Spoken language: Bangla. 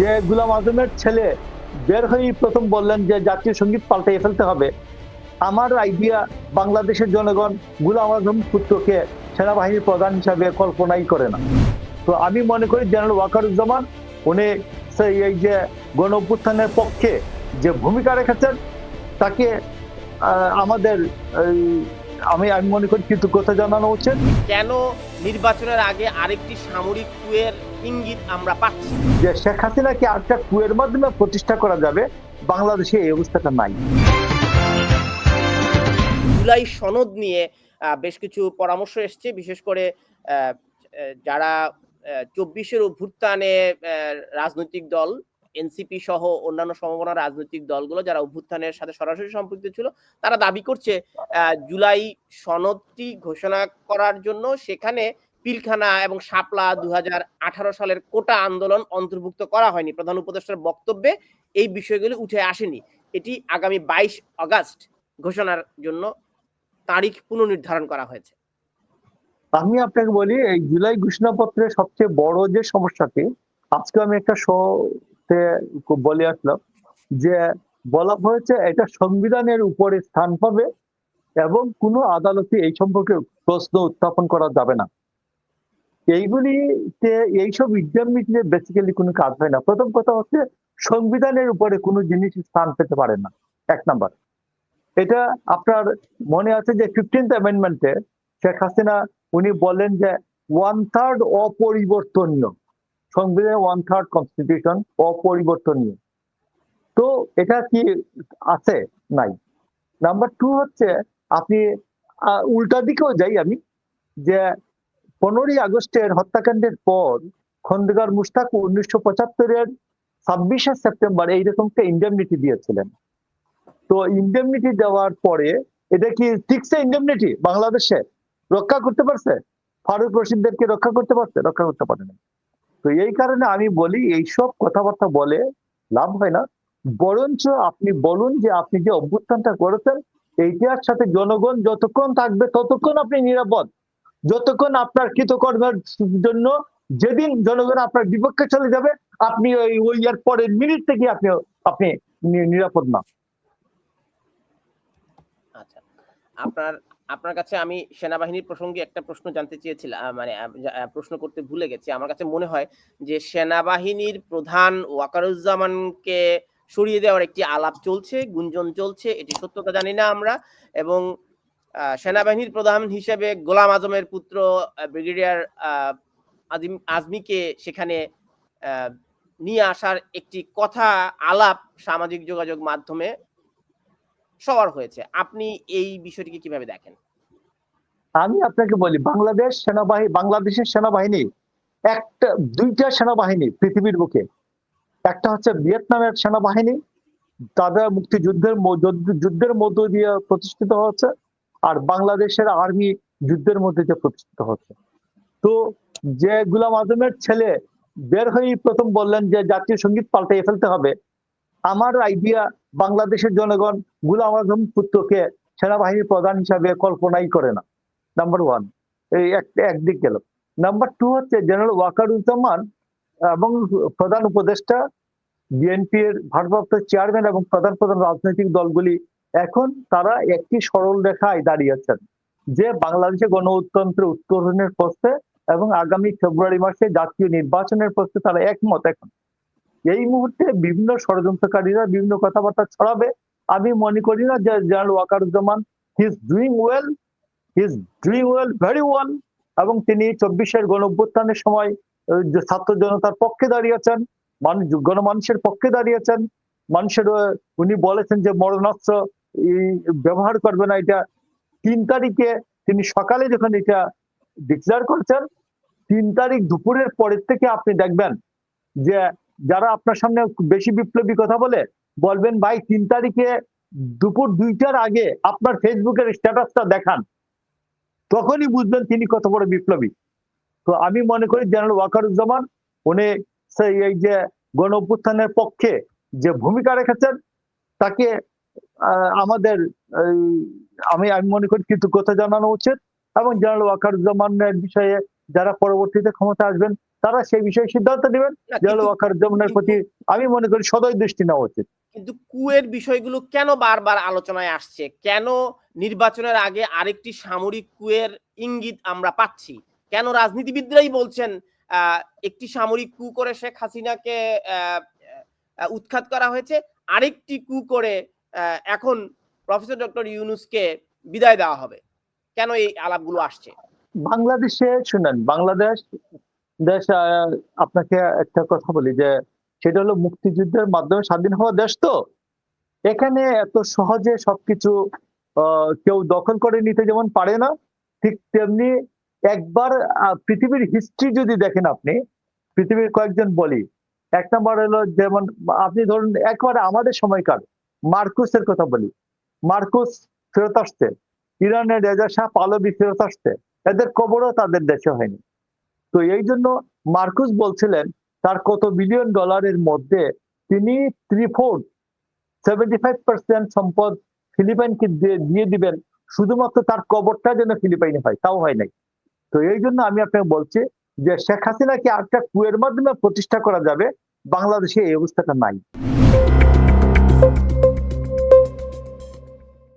যে গুলাম আজমের ছেলে বের হয়েই প্রথম বললেন যে জাতীয় সংগীত পাল্টে ফেলতে হবে। আমার আইডিয়া বাংলাদেশের জনগণ গুলাম আজম পুত্রকে সেনাবাহিনীর প্রধান হিসাবে কল্পনাই করে না। তো আমি মনে করি জেনারেল ওয়াকারুজ্জামান, উনি সেই এই যে গণ অভ্যুত্থানের পক্ষে যে ভূমিকা রেখেছেন, তাকে আমাদের আমি আমি মনে করি কৃতজ্ঞতা জানানো উচিত। কেন নির্বাচনের আগে আরেকটি সামরিক কুয়ের ইঙ্গিত আমরা পাচ্ছি? যে শেখ হাসিনাকে আরেকটা কুয়ের মাধ্যমে প্রতিষ্ঠা করা যাবে? বাংলাদেশে এই অবস্থাটা নাই। জুলাই সনদ নিয়ে বেশ কিছু পরামর্শ এসছে বিশেষ করে যারা চব্বিশের অভ্যুত্থানে রাজনৈতিক দল এনসিপি সহ অন্যান্য সম্ভাবনা রাজনৈতিক দলগুলো যারা অভ্যুত্থানের সাথে সরাসরি সম্পৃক্ত ছিল, তারা দাবি করছে জুলাই সনদটি ঘোষণা করার জন্য সেখানে পিলখানা এবং শাপলা দুহাজার আঠারো সালের কোটা আন্দোলন অন্তর্ভুক্ত করা হয়নি। প্রধান উপদেষ্টার বক্তব্যে এই বিষয়গুলি উঠে আসেনি। এটি আগামী বাইশ আগস্ট ঘোষণার জন্য তারিখ পুনর্নির্ধারণ করা হয়েছে। আমি আপনাকে বলি, এই জুলাই ঘোষণাপত্রের সবচেয়ে বড় যে সমস্যাটি, আজকে আমি একটা শোতে বলে আসলাম যে বলা হয়েছে এটা সংবিধানের উপরে স্থান পাবে এবং কোনো আদালতে এই সম্পর্কে প্রশ্ন উত্থাপন করা যাবে না। এইগুলিতে এইসব ইন্টারমিডিয়েট বেসিক্যালি কোনো কাজ হয় না। প্রথম কথা হচ্ছে সংবিধানের উপরে কোনো জিনিস স্থান পেতে পারে না। এক নাম্বার। এটা আপনার মনে আছে যে ফিফটিন্থ অ্যামেন্ডমেন্টে শেখ হাসিনা উনি বলেন যে ওয়ান থার্ড অপরিবর্তনীয়। সংবিধানে ওয়ান থার্ড কনস্টিটিউশন অপরিবর্তনীয়। তো এটা কি আছে? নাই। নাম্বার টু হচ্ছে, আপনি উল্টা দিকেও যাই আমি, যে পনেরোই আগস্টের হত্যাকাণ্ডের পর খন্দকার মুশতাক উনিশশো পঁচাত্তরের ছাব্বিশে সেপ্টেম্বর এইরকম একটা ইন্ডেমনিটি দিয়েছিলেন। তো ইন্ডেমনিটি দেওয়ার পরে এটা কি ঠিকছে ইন্ডেমনিটি বাংলাদেশে? রক্ষা করতে পারছে? ফারুক রশিদদেরকে রক্ষা করতে পারছে? রক্ষা করতে পারে না তো এই কারণে আমি বলি, এইসব কথাবার্তা বলে লাভ হয় না। বরঞ্চ আপনি বলুন যে আপনি যে অভ্যুত্থানটা করেছেন, এইটার সাথে জনগণ যতক্ষণ থাকবে ততক্ষণ আপনি নিরাপদ। যতক্ষণ আপনার কৃতকর্মের জন্য যেদিন জনগণ আপনার বিপক্ষে চলে যাবে, আপনি ওই ওই এর পরের মিনিট থেকে আপনি আপনি নিরাপদ না। আচ্ছা। আপনার আপনার কাছে আমি সেনাবাহিনীর প্রসঙ্গে একটা প্রশ্ন জানতে চেয়েছিলাম মানে প্রশ্ন করতে ভুলে গেছি। আমার কাছে মনে হয় যে সেনাবাহিনীর প্রধান ওয়াকারুজ্জামানকে সরিয়ে দেওয়ার একটি আলাপ চলছে, গুঞ্জন চলছে, এটি সত্যতা জানি না আমরা, এবং সেনাবাহিনীর প্রধান হিসেবে গোলাম আজমের পুত্র ব্রিগেডিয়ার আজিম আজমিকে সেখানে নিয়ে আসার একটি কথা আলাপ সামাজিক যোগাযোগ মাধ্যমে সবার হয়েছে। আপনি এই বিষয়টিকে কীভাবে দেখেন? আমি আপনাকে বলি, বাংলাদেশ সেনাবাহিনী বাংলাদেশের সেনাবাহিনী একটা, দুইটা সেনাবাহিনী পৃথিবীর বুকে। একটা হচ্ছে ভিয়েতনামের সেনাবাহিনী, তাদের মুক্তিযুদ্ধের যুদ্ধের মধ্য দিয়ে প্রতিষ্ঠিত হচ্ছে, আর বাংলাদেশের আর্মি যুদ্ধের মধ্যে দিয়ে প্রতিষ্ঠিত হচ্ছে। তো যে গুলাম আজমের ছেলে বের হয়েই প্রথম বললেন যে জাতীয় সংগীত পাল্টে ফেলতে হবে আমার আইডিয়া বাংলাদেশের জনগণ গুলাম আজম পুত্রকে সেনাবাহিনীর প্রধান হিসাবে কল্পনাই করে না। নাম্বার ওয়ান এই এক- একদিক গেল। নাম্বার টু হচ্ছে জেনারেল ওয়াকারুজ্জামান এবং প্রধান উপদেষ্টা বিএনপির ভারপ্রাপ্ত চেয়ারম্যান এবং প্রধান প্রধান রাজনৈতিক দলগুলি এখন তারা একটি সরল রেখায় দাঁড়িয়েছেন যে বাংলাদেশে গণতন্ত্র উত্তরণের পক্ষে এবং আগামী ফেব্রুয়ারি মাসে জাতীয় নির্বাচনের পক্ষে তারা একমত এখন। এই মুহূর্তে বিভিন্ন ষড়যন্ত্রকারীরা বিভিন্ন কথাবার্তা ছড়াবে। আমি মনে করি না যে general Wakeruzzaman he is doing well he is doing well very well এবং তিনি চব্বিশের গণ অভ্যুত্থানের সময় যে ছাত্র জনতার পক্ষে দাঁড়িয়েছেন মানুষ গণমানুষের পক্ষে দাঁড়িয়েছেন মানুষের উনি বলেছেন যে মরণাস্ত্র ব্যবহার করবে না, এটা তিন তারিখে তিনি সকালে যখন এটা ডিক্লেয়ার করেছেন, তিন তারিখ দুপুরের পরের থেকে আপনি দেখবেন যে যারা আপনার সামনে বেশি বিপ্লবী কথা বলে, বলবেন, ভাই, তিন তারিখে দুপুর দুইটার আগে আপনার ফেসবুকের স্ট্যাটাসটা দেখান। তখনই বুঝবেন তিনি কত বড় বিপ্লবী। তো আমি মনে করি জেনারেল ওয়াকারুজ্জামান, উনি সেই এই যে গণ অভ্যুত্থানের পক্ষে যে ভূমিকা রেখেছেন, তাকে আমাদের আমি আমি মনে করি কৃতজ্ঞতা জানানো উচিত এবং জেনারেল ওয়াকারুজ্জামানের বিষয়ে যারা পরবর্তীতে ক্ষমতা আসবেন তারা সেই বিষয়ে সিদ্ধান্ত নেবেন হলো প্রতি আমি মনে করি সদয় দৃষ্টি নেওয়া উচিত। কিন্তু কুয়ের বিষয়গুলো কেন বারবার আলোচনায় আসছে? কেন নির্বাচনের আগে আরেকটি সামরিক কুয়ের ইঙ্গিত আমরা পাচ্ছি? কেন রাজনীতিবিদরাই বলছেন একটি সামরিক কু করে শেখ হাসিনাকে উৎখাত করা হয়েছে আরেকটি কু করে আহ, এখন প্রফেসর ডক্টর ইউনুসকে বিদায় দেওয়া হবে। কেন এই আলাপগুলো আসছে? বাংলাদেশে শুনেন, বাংলাদেশ, দেশ আপনাকে একটা কথা বলি যে সেটা হলো মুক্তিযুদ্ধের মাধ্যমে স্বাধীন হওয়া দেশ তো। এখানে এত সহজে সবকিছু কেউ দখল করে নিতে যেমন পারে না, ঠিক তেমনি একবার পৃথিবীর হিস্ট্রি যদি দেখেন আপনি, পৃথিবীর কয়েকজন বলি। এক নম্বর হলো যেমন আপনি ধরুন একবারে আমাদের সময়কার মার্কুসের কথা বলি। মার্কুস ফেরত আসছে, ইরানের রেজা শাহ পালবি ফেরত আসছে। এদের কবরও তাদের দেশে হয়নি। তো এই জন্য মার্কুস বলছিলেন, তার কত বিলিয়ন ডলারের মধ্যে তিনি three fourth seventy five percent সম্পদ ফিলিপাইনকে দিয়ে দিয়ে দিবেন, শুধুমাত্র তার কবরটা যেন ফিলিপাইনে হয়, তাও হয় নাই। তো এই জন্য আমি আপনাকে বলছি যে শেখ হাসিনাকে আরেকটা কুয়ের মাধ্যমে প্রতিষ্ঠা করা যাবে, বাংলাদেশে এই অবস্থাটা নাই।